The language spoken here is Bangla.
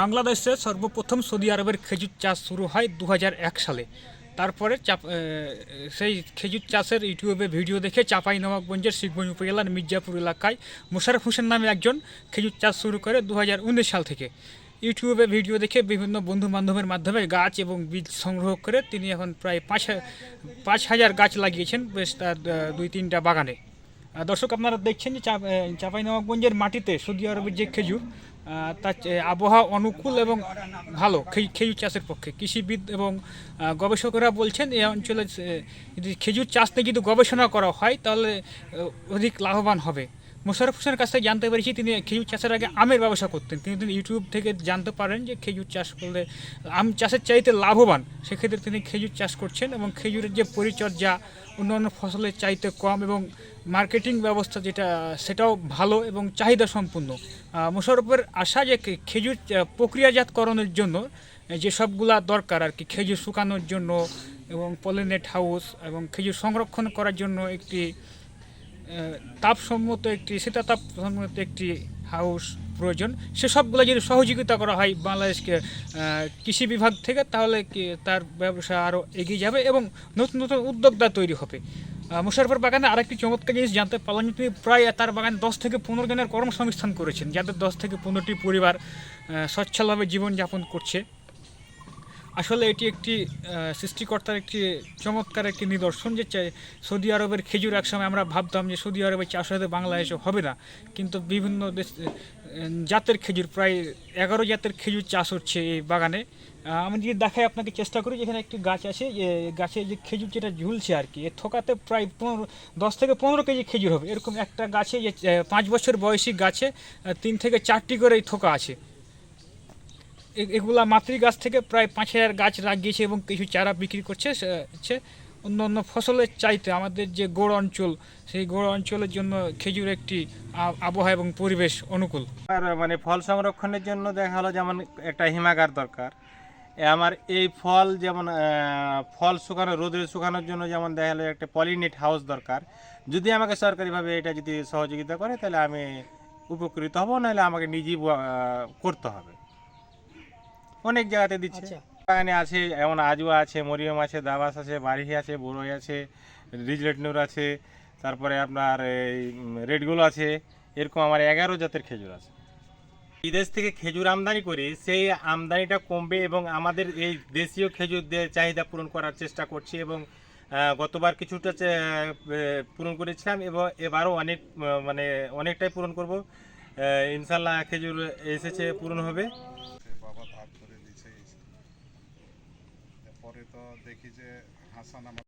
বাংলাদেশে সর্বপ্রথম সৌদি আরবের খেজুর চাষ শুরু হয় দু হাজার এক সালে। তারপরে চাপ সেই খেজুর চাষের ইউটিউবে ভিডিও দেখে চাপাই নবাবগঞ্জের শিখগঞ্জ উপজেলার মির্জাপুর এলাকায় মোশারফ হোসেন নামে একজন খেজুর চাষ শুরু করে দু হাজার উনিশ সাল থেকে। ইউটিউবে ভিডিও দেখে বিভিন্ন বন্ধু বান্ধবের মাধ্যমে গাছ এবং বীজ সংগ্রহ করে তিনি এখন প্রায় পাঁচ পাঁচ হাজার গাছ লাগিয়েছেন, বেশ তার দুই তিনটা বাগানে। দর্শক, আপনারা দেখছেন যে চাপ চাঁপাইনবাবগঞ্জের মাটিতে সৌদি আরবের যে খেজুর তার আবহাওয়া অনুকূল এবং ভালো খেজুর চাষের পক্ষে। কৃষিবিদ এবং গবেষকরা বলছেন, এই অঞ্চলে যদি খেজুর চাষ নিয়ে যদি গবেষণা করা হয়, তাহলে অধিক লাভবান হবে। মোশারফ হোসেনের কাছ থেকে জানতে পেরেছি, তিনি খেজুর চাষের আগে আমের ব্যবসা করতেন। তিনি তিনি ইউটিউব থেকে জানতে পারেন যে খেজুর চাষ করলে আম চাষের চাইতে লাভবান, সেক্ষেত্রে তিনি খেজুর চাষ করছেন এবং খেজুরের যে পরিচর্যা, অন্যান্য ফসলের চাইতে কম এবং মার্কেটিং ব্যবস্থা যেটা, সেটাও ভালো এবং চাহিদা সম্পূর্ণ। মোশারফের আশা যে খেজুর প্রক্রিয়াজাতকরণের জন্য যে সবগুলা দরকার আর কি, খেজুর শুকানোর জন্য এবং পলিনেট হাউস এবং খেজুর সংরক্ষণ করার জন্য একটি তাপসম্মত একটি শীতাতাপসম্মত একটি হাউস প্রয়োজন। সেসবগুলো যদি সহযোগিতা করা হয় বাংলাদেশকে কৃষি বিভাগ থেকে, তাহলে তার ব্যবসা আরও এগিয়ে যাবে এবং নতুন নতুন উদ্যোক্তা তৈরি হবে। মুশারফের বাগানে আরেকটি চমৎকার জিনিস জানতে পারলাম, তিনি প্রায় তার বাগানে দশ থেকে পনেরো জনের কর্মসংস্থান করেছেন, যাদের দশ থেকে পনেরোটি পরিবার সচ্ছলভাবে জীবনযাপন করছে। আসলে এটি একটি সৃষ্টিকর্তার একটি চমৎকার একটি নিদর্শন যে সৌদি আরবের খেজুর একসময় আমরা ভাবতাম যে সৌদি আরবের চাষ হয়তো বাংলাদেশে হবে না। কিন্তু বিভিন্ন দেশ জাতের খেজুর, প্রায় এগারো জাতের খেজুর চাষ হচ্ছে এই বাগানে। আমি যদি দেখাই আপনাকে চেষ্টা করি, যেখানে একটি গাছ আছে যে গাছে যে খেজুর যেটা ঝুলছে আর কি এর থোকাতে প্রায় পনেরো, দশ থেকে পনেরো কেজি খেজুর হবে। এরকম একটা গাছে যে পাঁচ বছর বয়সী গাছে তিন থেকে চারটি করে এই থোকা আছে। এগুলা মাতৃ গাছ থেকে প্রায় পাঁচ হাজার গাছ লাগিয়েছে এবং কিছু চারা বিক্রি করছে অন্য অন্য ফসলের চাইতে আমাদের যে গোড় অঞ্চল, সেই গোড় অঞ্চলের জন্য খেজুর একটি আবহাওয়া এবং পরিবেশ অনুকূল। আর মানে ফল সংরক্ষণের জন্য দেখা হলো যেমন একটা হিমাগার দরকার। আমার এই ফল যেমন ফল শুকানো রোদে শুকানোর জন্য যেমন দেখা গেলো একটা পলিনেট হাউস দরকার। যদি আমাকে সরকারিভাবে এটা যদি সহযোগিতা করে, তাহলে আমি উপকৃত হব, নাহলে আমাকে নিজেই করতে হবে। অনেক জায়গাতে দিচ্ছে। আচ্ছা। বাগানে আছে এমন আজুয়া আছে মরিয়ম আছে দাবাস আছে বাড়ি আছে বড়ই আছে রিজলেটনুর আছে তারপরে আপনার এই রেডগুলো আছে এরকম আমার এগারো জাতের খেজুর আছে। বিদেশ থেকে খেজুর আমদানি করি সেই আমদানিটা কমবে এবং আমাদের এই দেশীয় খেজুরদের চাহিদা পূরণ করার চেষ্টা করছি এবং গতবার কিছুটা পূরণ করেছিলাম এবং এবারও অনেক মানে অনেকটাই পূরণ করব। ইনশাল্লাহ খেজুর এসেছে পূরণ হবে। করে দিছে পরে তো দেখি যে হাসান আমার